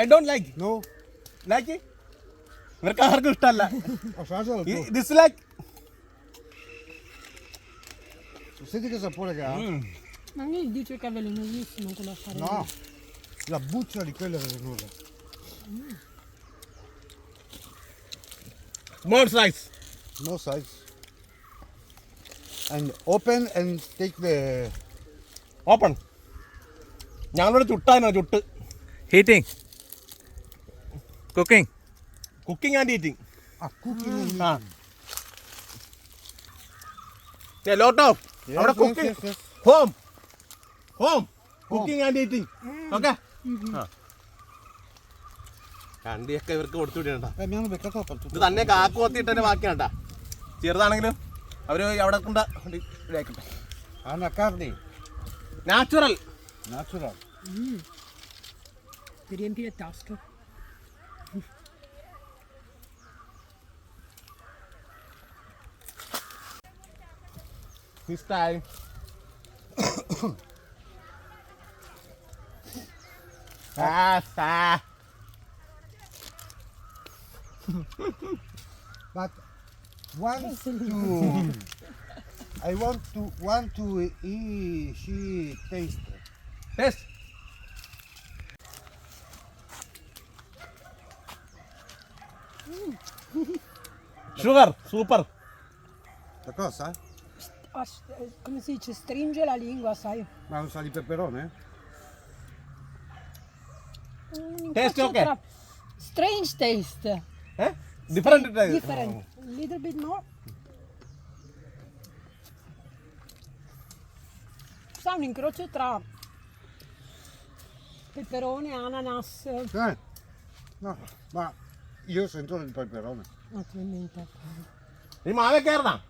I don't like No. Like ഇവർക്ക് ആർക്കും ഇഷ്ടമല്ല Assaggia tu. This like Senti cosa pone che ha? Ma lui dice che è velenosissimo quello a fare. No. La buccia di quella è venuta. Small size No size. And open and take the. Open ഞങ്ങളോട് ചുട്ടാനോ ചുട്ട് heating cooking cooking and eating Ah, cooking and a lot of Yes, അവിടെ yes, cooking yes, yes. Home home cooking and eating okay കണ്ടിയൊക്കെ ഇവർക്ക് കൊടുത്തു വിടണ്ട. ഇത്. തന്നെ കാക്കു കൊത്തിയിട്ട് തന്നെ ബാക്കിയാണ്ടാ. ചെറുതാണെങ്കിലും അവർ അവിടെ കൊണ്ട് ഇതാക്കട്ടെ. carne. Natural This time. ah, ah. But want to. I want to want to eat. She taste. Taste. Sugar, super. La cosa? As- come si dice? Stringe la lingua, sai? Ma non sa di peperone? Mm, Taste okay? tra- Strange taste. Eh? Different taste. Different. A little bit more. Sa un incrocio tra peperone, ananas. Eh? No, ma io sento il peperone. Ma ഈ Rimane Gerda.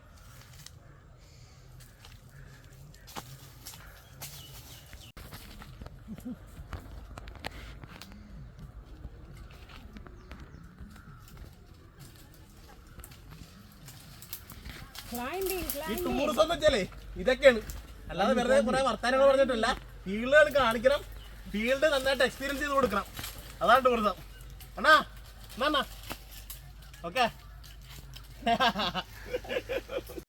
ഈ. Tourism എന്ന് വെച്ചാലേ ഇതൊക്കെയാണ്. അല്ലാതെ വെറുതെ കുറെ വർത്താനങ്ങൾ പറഞ്ഞിട്ടില്ല. ഫീൽഡുകൾ കാണിക്കണം. ഫീൽഡ് നന്നായിട്ട് എക്സ്പീരിയൻസ് ചെയ്ത് കൊടുക്കണം. അതാണ് ടൂറിസം അണ്ണാ 妈妈，OK，哈哈哈哈哈。